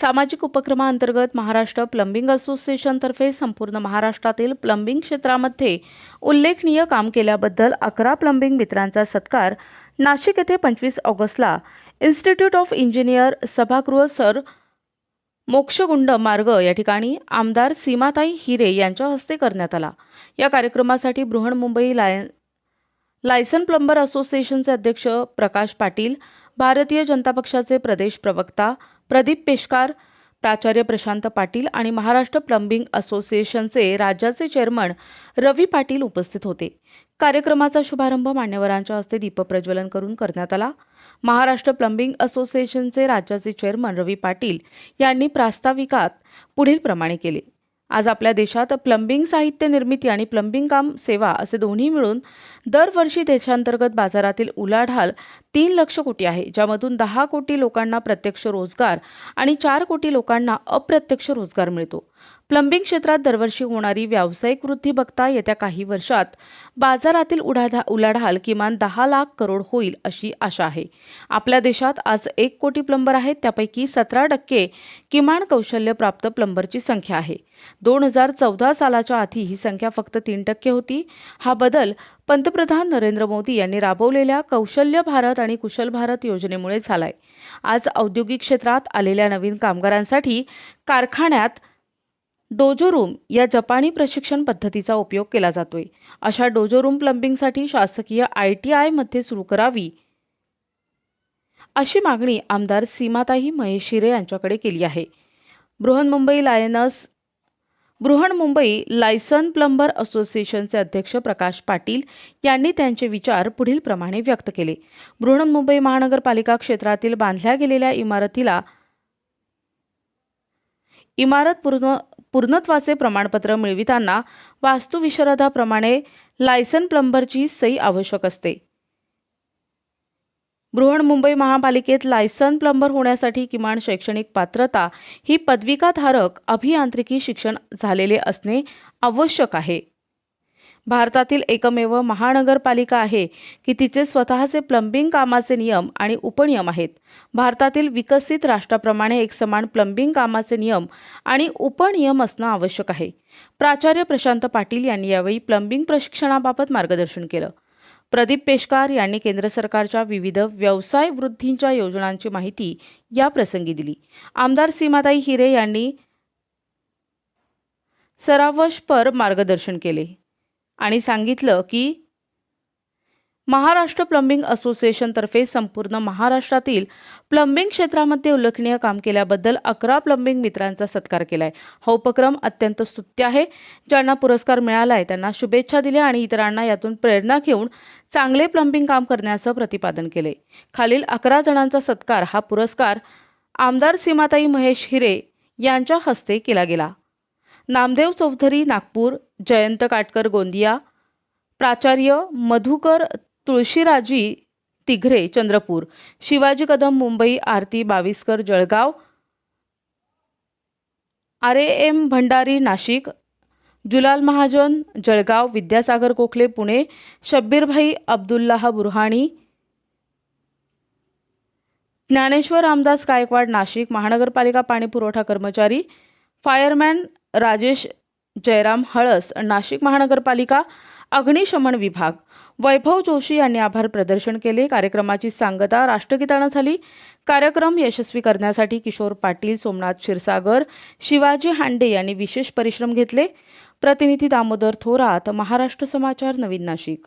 सामाजिक उपक्रमाअंतर्गत महाराष्ट्र प्लंबिंग असोसिएशनतर्फे संपूर्ण महाराष्ट्रातील प्लंबिंग क्षेत्रामध्ये उल्लेखनीय काम केल्याबद्दल अकरा प्लंबिंग मित्रांचा सत्कार नाशिक येथे पंचवीस ऑगस्टला. इन्स्टिट्यूट ऑफ इंजिनियर सभागृह सर मोक्षगुंड मार्ग या ठिकाणी आमदार सीमाताई हिरे यांच्या हस्ते करण्यात आला. या कार्यक्रमासाठी बृहन्मुंबई लाय लायसन प्लंबर असोसिएशनचे अध्यक्ष प्रकाश पाटील भारतीय जनता पक्षाचे प्रदेश प्रवक्ता प्रदीप पेशकार प्राचार्य प्रशांत पाटील आणि महाराष्ट्र प्लंबिंग असोसिएशनचे राज्याचे चेअरमन रवी पाटील उपस्थित होते. कार्यक्रमाचा शुभारंभ मान्यवरांच्या हस्ते दीपप्रज्वलन करून करण्यात आला. महाराष्ट्र प्लंबिंग असोसिएशनचे राज्याचे चेअरमन रवी पाटील यांनी प्रास्ताविकात पुढील प्रमाणे केले. आज आपल्या देशात प्लंबिंग साहित्य निर्मिती आणि प्लंबिंग काम सेवा असे दोन्ही मिळून दरवर्षी देशांतर्गत बाजारातील उलाढाल तीन लक्ष कोटी आहे ज्यामधून दहा कोटी लोकांना प्रत्यक्ष रोजगार आणि चार कोटी लोकांना अप्रत्यक्ष रोजगार मिळतो. प्लंबिंग क्षेत्रात दरवर्षी होणारी व्यावसायिक वृद्धी बघता येत्या काही वर्षात बाजारातील उडाधा उलाढाल किमान दहा लाख करोड होईल अशी आशा आहे. आपल्या देशात आज एक कोटी प्लंबर आहेत त्यापैकी सतरा टक्के किमान कौशल्यप्राप्त प्लंबरची संख्या आहे. दोन हजार चौदा सालाच्या आधी ही संख्या फक्त तीन टक्के होती. हा बदल पंतप्रधान नरेंद्र मोदी यांनी राबवलेल्या कौशल्य भारत आणि कुशल भारत योजनेमुळे झालाय. आज औद्योगिक क्षेत्रात आलेल्या नवीन कामगारांसाठी कारखान्यात डोजो रूम या जपानी प्रशिक्षण पद्धतीचा उपयोग केला जातोय. अशा डोजो रूम प्लंबिंगसाठी शासकीय आय टी आयमध्ये सुरू करावी. अशी मागणी आमदार सीमाताई महेश शिरे यांच्याकडे केली आहे. Brihanmumbai licence Brihanmumbai licence plumber असोसिएशनचे अध्यक्ष प्रकाश पाटील यांनी त्यांचे विचार पुढील प्रमाणे व्यक्त केले. बृहन्मुंबई महानगरपालिका क्षेत्रातील बांधल्या गेलेल्या इमारतीला इमारत पूर्ण पूर्णत्वाचे प्रमाणपत्र मिळविताना वास्तुविशरदाप्रमाणे लायसन प्लंबरची सही आवश्यक असते. बृहन्मुंबई महापालिकेत लायसन प्लंबर होण्यासाठी किमान शैक्षणिक पात्रता ही पदविकाधारक अभियांत्रिकी शिक्षण झालेले असणे आवश्यक आहे. भारतातील एकमेव महानगरपालिका आहे की तिचे स्वतःचे प्लंबिंग कामाचे नियम आणि उपनियम आहेत. भारतातील विकसित राष्ट्राप्रमाणे एक समान प्लंबिंग कामाचे नियम आणि उपनियम असणं आवश्यक आहे. प्राचार्य प्रशांत पाटील यांनी यावेळी प्लंबिंग प्रशिक्षणाबाबत मार्गदर्शन केलं. प्रदीप पेशकार यांनी केंद्र सरकारच्या विविध व्यवसाय वृद्धींच्या योजनांची माहिती या प्रसंगी दिली. आमदार सीमाताई हिरे यांनी सरावशपर मार्गदर्शन केले. आणि सांगितलं की महाराष्ट्र प्लंबिंग असोसिएशनतर्फे संपूर्ण महाराष्ट्रातील प्लंबिंग क्षेत्रामध्ये उल्लेखनीय काम केल्याबद्दल अकरा प्लंबिंग मित्रांचा सत्कार केला आहे हा उपक्रम अत्यंत स्तुत्य आहे. ज्यांना पुरस्कार मिळालाय त्यांना शुभेच्छा दिल्या आणि इतरांना यातून प्रेरणा घेऊन चांगले प्लंबिंग काम करण्याचं प्रतिपादन केले. खालील अकरा जणांचा सत्कार हा पुरस्कार आमदार सीमाताई महेश हिरे यांच्या हस्ते केला गेला. नामदेव चौधरी नागपूर जयंत काटकर गोंदिया प्राचार्य Madhukar Tulshiraji Tighare Chandrapur Shivaji Kadam Mumbai Aarti Baviskar Jalgaon R A M Bhandari Nashik Julal Mahajan Jalgaon Vidyasagar Kokhale Pune Shabbirbhai Abdullah Burhani Dnyaneshwar Ramdas Gaikwad Nashik महानगरपालिका पाणीपुरवठा कर्मचारी फायरमॅन राजेश जयराम हळस नाशिक महानगरपालिका अग्निशमन विभाग. वैभव जोशी यांनी आभार प्रदर्शन केले. कार्यक्रमाची सांगता राष्ट्रगीतानं झाली. कार्यक्रम यशस्वी करण्यासाठी किशोर पाटील सोमनाथ क्षीरसागर शिवाजी हांडे यांनी विशेष परिश्रम घेतले. प्रतिनिधी दामोदर थोरात महाराष्ट्र समाचार नवीन नाशिक.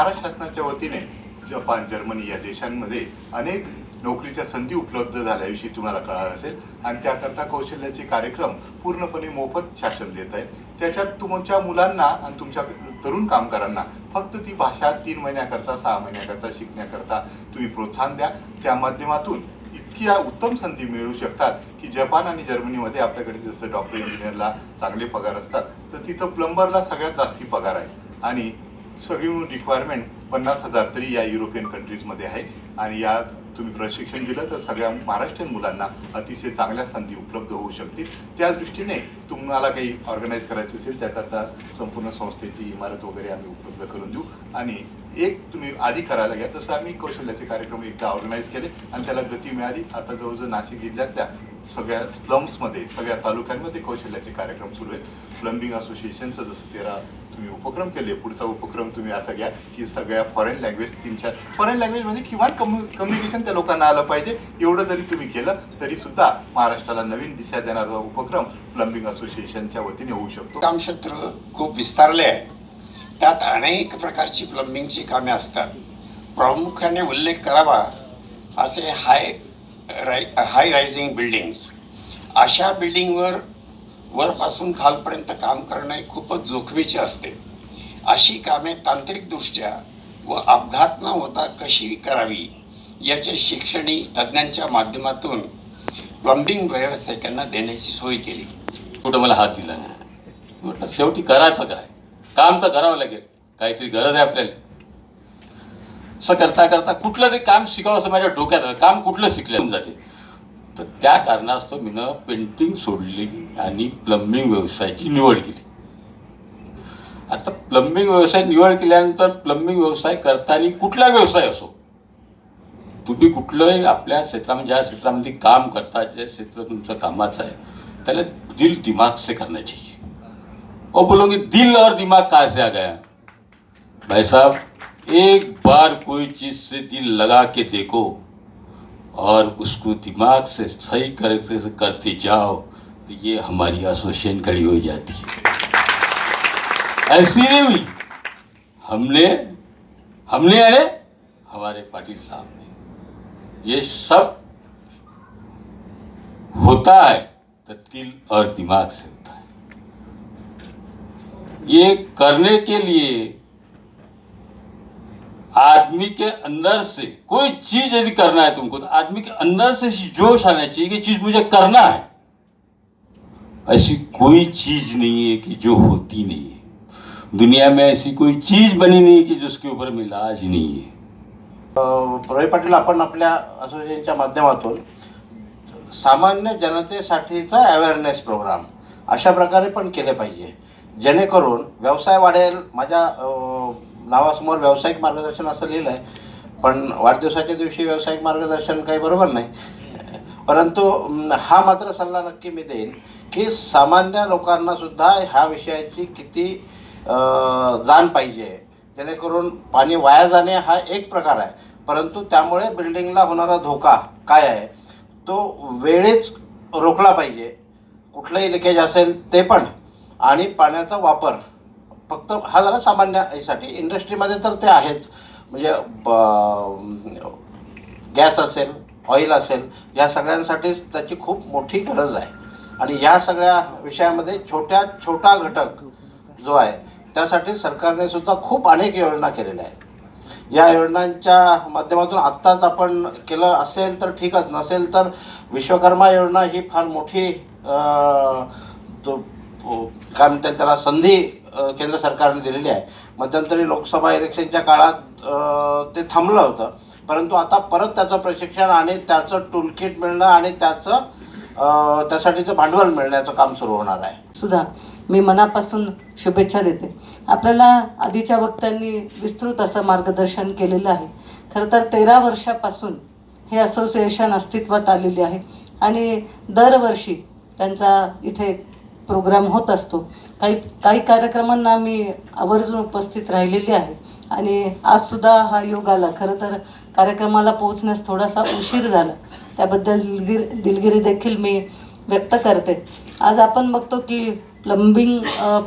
महाराष्ट्र शासनाच्या वतीने जपान जर्मनी या देशांमध्ये अनेक नोकरीच्या संधी उपलब्ध झाल्याविषयी तुम्हाला कळालं असेल. आणि त्याकरता कौशल्याचे कार्यक्रम पूर्णपणे मोफत शासन देत आहे त्याच्यात तुमच्या मुलांना आणि तुमच्या तरुण कामगारांना फक्त ती भाषा तीन महिन्याकरता सहा महिन्याकरता शिकण्याकरता तुम्ही प्रोत्साहन द्या. त्या माध्यमातून इतक्या उत्तम संधी मिळू शकतात की जपान आणि जर्मनीमध्ये आपल्याकडे जसं डॉक्टर इंजिनियरला चांगले पगार असतात तर तिथं प्लंबरला सगळ्यात जास्ती पगार आहे. आणि सगळी म्हणून रिक्वायरमेंट पन्नास हजार तरी या युरोपियन कंट्रीजमध्ये आहे. आणि या तुम्ही प्रशिक्षण दिलं तर सगळ्या महाराष्ट्रीयन मुलांना अतिशय चांगल्या संधी उपलब्ध होऊ शकतील. त्या दृष्टीने तुम्हाला काही ऑर्गनाईज करायचं असेल त्याकरता संपूर्ण संस्थेची इमारत वगैरे आम्ही उपलब्ध करून देऊ. आणि एक तुम्ही आधी करायला घ्या. तसं आम्ही कौशल्याचे कार्यक्रम एकदा ऑर्गनाईज केले आणि त्याला गती मिळाली. आता जवळजवळ नाशिक जिल्ह्यातल्या सगळ्या स्लम्समध्ये सगळ्या तालुक्यांमध्ये कौशल्याचे कार्यक्रम सुरू आहेत. प्लंबिंग असोसिएशनचं जसं तेरा तुम्ही उपक्रम केले पुढचा उपक्रम तुम्ही असा घ्या की सगळ्या फॉरेन लँग्वेज तीन चार फॉरेन लँग्वेज म्हणजे किमान कम्युनिकेशन त्या लोकांना आलं पाहिजे. एवढं जरी तुम्ही केलं तरी सुद्धा महाराष्ट्राला नवीन दिशा देणारा उपक्रम प्लंबिंग असोसिएशनच्या वतीने होऊ शकतो. काम क्षेत्र खूप विस्तारले आहे. त्यात अनेक प्रकारची प्लंबिंगची कामे असतात. प्रामुख्याने उल्लेख करावा असे high rise high rising buildings अशा बिल्डिंगवर वरपासून खालपर्यंत काम करणे खूपच जोखमीचे असते. अशी कामे तांत्रिकदृष्ट्या व अपघात न होता कशी करावी याचे शिक्षणी तज्ज्ञांच्या माध्यमातून प्लंबिंग व्यावसायिकांना देण्याची सोय केली. कुठं मला हात दिला नाही? म्हटलं शेवटी करायचं काय? काम तर करावं लागेल. काहीतरी गरज आहे आपल्याला. असं करता करता कुठलं तरी काम शिकावं असं माझ्या डोक्यात काम कुठलं शिकलं? जाते. तर त्या कारणास्तव मीनं पेंटिंग सोडली आणि प्लंबिंग व्यवसायाची निवड केली. आता प्लंबिंग व्यवसाय निवड केल्यानंतर प्लंबिंग व्यवसाय करताना कुठला व्यवसाय असो तुम्ही कुठलंही आपल्या क्षेत्रामध्ये ज्या क्षेत्रामध्ये काम करता जे क्षेत्र तुमचं कामाचं आहे त्याला दिल दिमाग से करना चाहिए. और बोलोगे दिल और दिमाग कहाँ से आ गया? भाई साहब एक बार कोई चीज से दिल लगा के देखो और उसको दिमाग से सही तरीके से करते जाओ तो ये हमारी एसोसिएशन खड़ी हो जाती है। ऐसी नहीं हुई हमने हमने यानी हमारे पाटिल साहब ने। ये सब होता है तो दिल और दिमाग से होता है। ये करने के लिए आदमी के अंदर से कोई चीज यदि करना है तुमको तो आदमी के अंदर से जोश आना चाहिए कि चीज मुझे करना है। ऐसी कोई चीज नहीं है कि जो होती नहीं है। दुनिया में ऐसी कोई चीज बनी नहीं कि जिसके ऊपर मिलाज नहीं है। रवी पाटील आपण आपल्या असोसिएशनच्या माध्यमातून सामान्य जनतेसाठीचा अवेअरनेस प्रोग्राम अशा प्रकारे पण केले पाहिजे. जेणेकरून व्यवसाय वाढेल माझ्या नावासमोर व्यावसायिक मार्गदर्शन असं लिहिलं आहे पण वाढदिवसाच्या दिवशी व्यावसायिक मार्गदर्शन काही बरोबर नाही. परंतु हा मात्र सल्ला नक्की मी देईन की सामान्य लोकांना सुद्धा ह्या विषयाची किती जाण पाहिजे. जेणेकरून पाणी वाया जाणे हा एक प्रकार आहे. परंतु त्यामुळे बिल्डिंगला होणारा धोका काय आहे तो वेळेच रोखला पाहिजे. कुठलंही लिकेज असेल ते पण. आणि पाण्याचा वापर फक्त हा झाला सामान्य यासाठी. इंडस्ट्रीमध्ये तर ते आहेच. म्हणजे ब- गॅस असेल ऑइल असेल या सगळ्यांसाठीच त्याची खूप मोठी गरज आहे. आणि या सगळ्या विषयामध्ये छोट्या छोटा घटक जो आहे त्यासाठी सरकारने सुद्धा खूप अनेक योजना केलेल्या आहेत. या योजनांच्या माध्यमातून आत्ताच आपण केलं असेल तर ठीकच नसेल तर विश्वकर्मा योजना ही फार मोठी तो काय म्हणते त्याला संधी केंद्र सरकारने दिलेली आहे. मध्यंतरी लोकसभा इलेक्शनच्या काळात ते थांबलं होतं. परंतु आता परत त्याचं प्रशिक्षण आणि त्याचं टूलकिट मिळणं आणि त्याचं त्यासाठीचं भांडवल मिळण्याचं काम सुरू होणार आहे. सुद्धा मी मनापासून शुभेच्छा देते. आपल्याला आधीच्या वक्त्यांनी विस्तृत असं मार्गदर्शन केलेलं आहे. खरं तर तेरा वर्षापासून हे असोसिएशन अस्तित्वात आलेले आहे. आणि दरवर्षी त्यांचा इथे प्रोग्राम होत असतो. काही काही कार्यक्रमांना मी आवर्जून उपस्थित राहिलेली आहे. आणि आजसुद्धा हा योग आला. खरं तर कार्यक्रमाला पोहोचण्यास थोडासा उशीर झाला. त्याबद्दल दिलगिरी दिलगिरी देखील मी व्यक्त करते. आज आपण बघतो की प्लंबिंग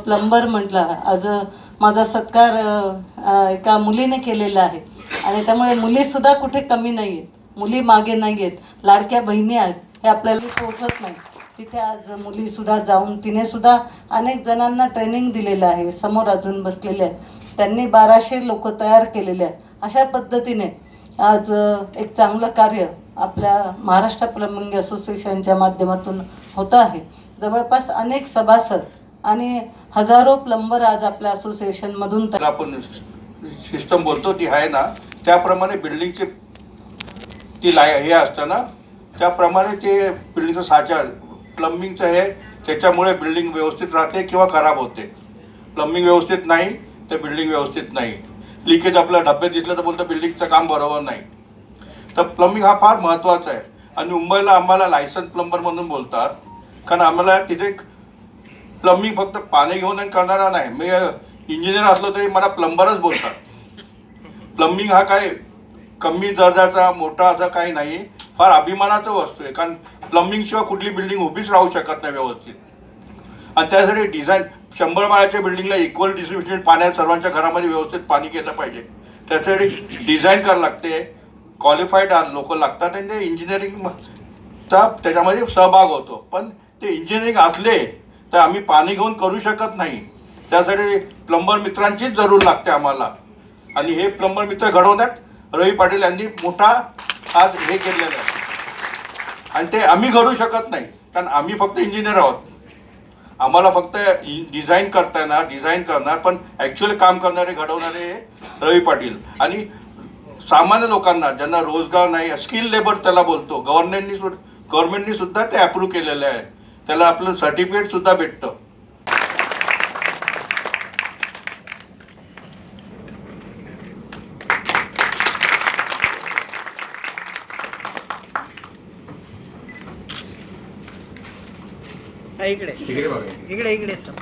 प्लंबर म्हटलं आज माझा सत्कार एका मुलीने केलेला आहे. आणि त्यामुळे मुलीसुद्धा कुठे कमी नाही आहेत मुली मागे नाही आहेत लाडक्या बहिणी आहेत. हे आपल्याला पोहोचत नाही तिथे आज मुलीसुद्धा जाऊन तिने सुद्धा अनेक जणांना ट्रेनिंग दिलेलं आहे. समोर अजून बसलेले आहेत. त्यांनी बाराशे लोक तयार केलेले आहेत. अशा पद्धतीने आज एक चांगलं कार्य आपल्या महाराष्ट्र प्लंबिंग असोसिएशनच्या माध्यमातून होतं आहे. जवळपास अनेक सभासद आणि हजारो प्लंबर आज आपल्या असोसिएशनमधून तर आपण सिस्टम बोलतो ती आहे ना त्याप्रमाणे बिल्डिंगचे ती लाय हे असतं ना त्याप्रमाणे ते बिल्डिंगचं साचा प्लंबिंगचं हे त्याच्यामुळे बिल्डिंग व्यवस्थित राहते किंवा खराब होते. प्लंबिंग व्यवस्थित नाही तर बिल्डिंग व्यवस्थित नाही. लिकेज आपल्या डब्यात दिसलं तर बोलतं बिल्डिंगचं काम बरोबर नाही. तर प्लंबिंग हा फार महत्त्वाचा आहे. आणि मुंबईला आम्हाला लायसन्स प्लंबर म्हणून बोलतात. कारण आम्हाला तिथे प्लंबिंग फक्त पाणी घेऊन करणारा नाही. मी इंजिनियर असलो तरी मला प्लंबरच बोलतात. प्लंबिंग हा काय कमी दर्जाचा मोठा असा काही नाही. फार अभिमानाचं वस्तू आहे. कारण प्लंबिंगशिवाय कुठली बिल्डिंग उभीच राहू शकत नाही व्यवस्थित. आणि त्यासाठी डिझाईन शंभर माळ्याच्या बिल्डिंगला इक्वल डिस्ट्रीब्युशन पाण्यात सर्वांच्या घरामध्ये व्यवस्थित पाणी केलं पाहिजे. त्यासाठी डिझाईन करावं लागते. क्वालिफाईड लोक लागतात आणि ते इंजिनिअरिंग त्याच्यामध्ये सहभाग होतो. पण ते इंजिनिअरिंग असले तर आम्ही पाणी घेऊन करू शकत नाही. त्यासाठी प्लंबर मित्रांचीच जरूर लागते आम्हाला. आणि हे प्लंबर मित्र घडवण्यात रवी पाटील यांनी मोठा आज हे केलेलं आहे. आणि ते आम्ही घडू शकत नाही कारण आम्ही फक्त इंजिनियर आहोत. आम्हाला फक्त डिझाईन करता येणार डिझाईन करणार पण ॲक्च्युअली काम करणारे घडवणारे हे रवी पाटील. आणि सामान्य लोकांना ज्यांना रोजगार नाही स्किल लेबर त्याला बोलतो. गव्हर्नमेंटनी सुद्धा गव्हर्नमेंटनी सुद्धा ते अप्रूव्ह केलेलं आहे. त्याला आपलं सर्टिफिकेट सुद्धा भेटतं. हा, बघा. इकडे इकडे सर